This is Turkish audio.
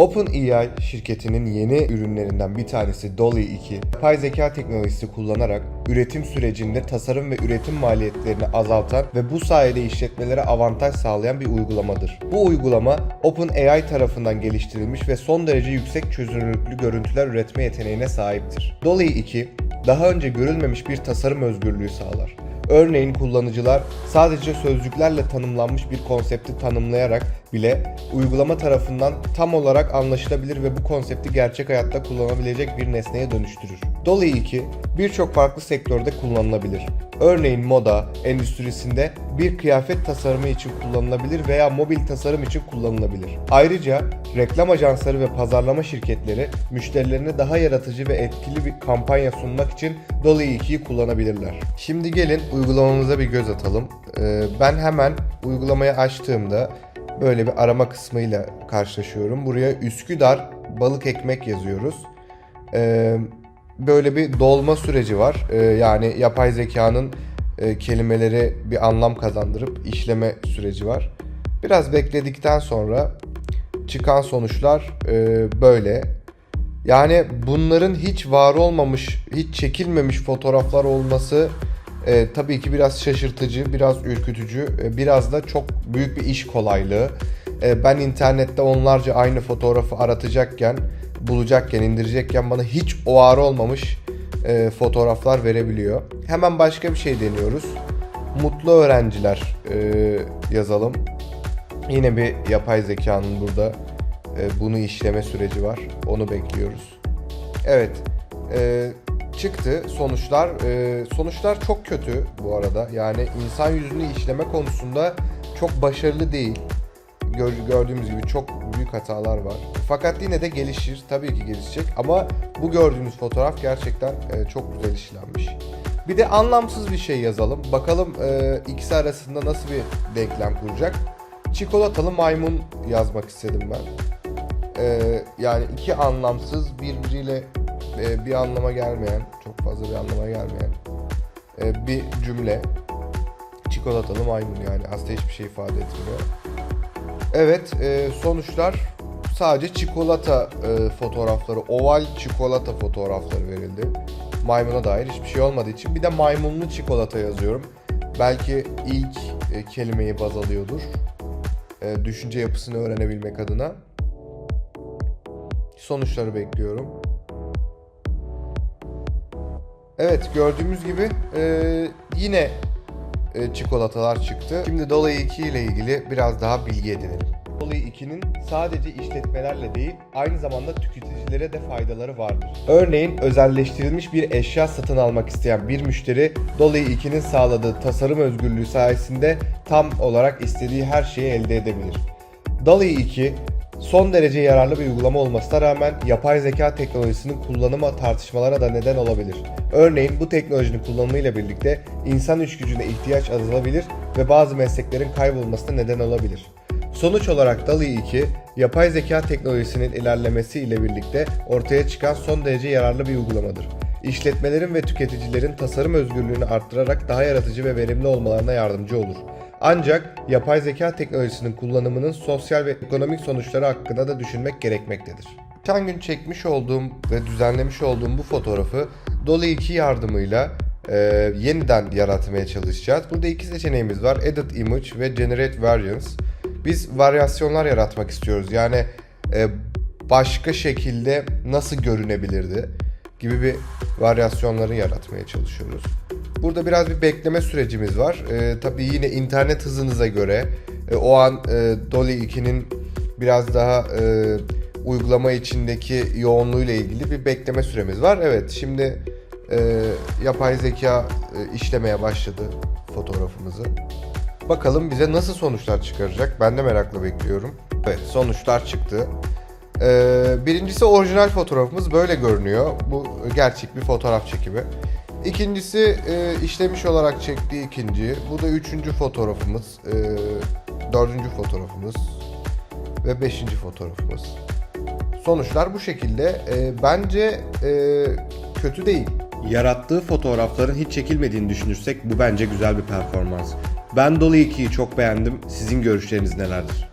OpenAI şirketinin yeni ürünlerinden bir tanesi Dolly 2, yapay zeka teknolojisi kullanarak üretim sürecinde tasarım ve üretim maliyetlerini azaltan ve bu sayede işletmelere avantaj sağlayan bir uygulamadır. Bu uygulama OpenAI tarafından geliştirilmiş ve son derece yüksek çözünürlüklü görüntüler üretme yeteneğine sahiptir. Dolly 2, daha önce görülmemiş bir tasarım özgürlüğü sağlar. Örneğin kullanıcılar sadece sözcüklerle tanımlanmış bir konsepti tanımlayarak bile uygulama tarafından tam olarak anlaşılabilir ve bu konsepti gerçek hayatta kullanabilecek bir nesneye dönüştürür. Dolly 2 birçok farklı sektörde kullanılabilir. Örneğin moda, endüstrisinde bir kıyafet tasarımı için kullanılabilir veya mobil tasarım için kullanılabilir. Ayrıca reklam ajansları ve pazarlama şirketleri müşterilerine daha yaratıcı ve etkili bir kampanya sunmak için Dolly 2'yi kullanabilirler. Şimdi gelin uygulamamıza bir göz atalım. Ee, Ben hemen uygulamayı açtığımda böyle bir arama kısmıyla karşılaşıyorum. Buraya Üsküdar balık ekmek yazıyoruz. Ee, böyle bir dolma süreci var. Ee, yani yapay zekanın e, kelimeleri bir anlam kazandırıp işleme süreci var. Biraz bekledikten sonra çıkan sonuçlar e, böyle. Yani bunların hiç var olmamış, hiç çekilmemiş fotoğraflar olması e, tabii ki biraz şaşırtıcı, biraz ürkütücü, e, biraz da çok büyük bir iş kolaylığı. E, ben internette onlarca aynı fotoğrafı aratacakken, bulacakken, indirecekken bana hiç var olmamış e, fotoğraflar verebiliyor. Hemen başka bir şey deniyoruz. Mutlu öğrenciler e, yazalım. Yine bir yapay zekanın burada e, bunu işleme süreci var. Onu bekliyoruz. Evet. e, çıktı sonuçlar. E, sonuçlar çok kötü bu arada. Yani insan yüzünü işleme konusunda çok başarılı değil. Gör, gördüğümüz gibi çok büyük hatalar var. Fakat yine de gelişir. Tabii ki gelişecek. Ama bu gördüğünüz fotoğraf gerçekten e, çok güzel işlenmiş. Bir de anlamsız bir şey yazalım. Bakalım e, ikisi arasında nasıl bir denklem kuracak. Çikolatalı maymun yazmak istedim ben. Ee, yani iki anlamsız birbiriyle e, bir anlama gelmeyen, çok fazla bir anlama gelmeyen e, bir cümle. Çikolatalı maymun yani aslında hiçbir şey ifade etmiyor. Evet e, sonuçlar sadece çikolata e, fotoğrafları, oval çikolata fotoğrafları verildi. Maymuna dair hiçbir şey olmadığı için bir de maymunlu çikolata yazıyorum. Belki ilk e, kelimeyi baz alıyordur. E, düşünce yapısını öğrenebilmek adına. Sonuçları bekliyorum. Evet gördüğümüz gibi e, yine e, çikolatalar çıktı. Şimdi Dolly 2 ile ilgili biraz daha bilgi edinelim. Dolly 2'nin sadece işletmelerle değil aynı zamanda tüketicilere de faydaları vardır. Örneğin özelleştirilmiş bir eşya satın almak isteyen bir müşteri Dolly 2'nin sağladığı tasarım özgürlüğü sayesinde tam olarak istediği her şeyi elde edebilir. DALL-E 2 son derece yararlı bir uygulama olmasına rağmen yapay zeka teknolojisinin kullanımı tartışmalara da neden olabilir. Örneğin bu teknolojinin kullanımıyla birlikte insan iş gücüne ihtiyaç azalabilir ve bazı mesleklerin kaybolmasına neden olabilir. Sonuç olarak DALL-E 2, yapay zeka teknolojisinin ilerlemesi ile birlikte ortaya çıkan son derece yararlı bir uygulamadır. İşletmelerin ve tüketicilerin tasarım özgürlüğünü arttırarak daha yaratıcı ve verimli olmalarına yardımcı olur. Ancak yapay zeka teknolojisinin kullanımının sosyal ve ekonomik sonuçları hakkında da düşünmek gerekmektedir. Geçen gün çekmiş olduğum ve düzenlemiş olduğum bu fotoğrafı Dolly 2 yardımıyla e, yeniden yaratmaya çalışacağız. Burada iki seçeneğimiz var. Edit Image ve Generate Variants. Biz varyasyonlar yaratmak istiyoruz. Yani e, başka şekilde nasıl görünebilirdi gibi bir varyasyonları yaratmaya çalışıyoruz. Burada biraz bir bekleme sürecimiz var. Ee, tabii yine internet hızınıza göre e, o an e, Dolly 2'nin biraz daha e, uygulama içindeki yoğunluğuyla ilgili bir bekleme süremiz var. Evet şimdi e, yapay zeka e, işlemeye başladı fotoğrafımızı. Bakalım bize nasıl sonuçlar çıkaracak? Ben de merakla bekliyorum. Evet sonuçlar çıktı. Ee, birincisi orijinal fotoğrafımız böyle görünüyor. Bu gerçek bir fotoğraf çekimi. İkincisi e, işlemiş olarak çektiği ikinci. Bu da üçüncü fotoğrafımız. E, dördüncü fotoğrafımız. Ve beşinci fotoğrafımız. Sonuçlar bu şekilde. E, bence e, kötü değil. Yarattığı fotoğrafların hiç çekilmediğini düşünürsek bu bence güzel bir performans. Ben Dolly 2'yi çok beğendim. Sizin görüşleriniz nelerdir?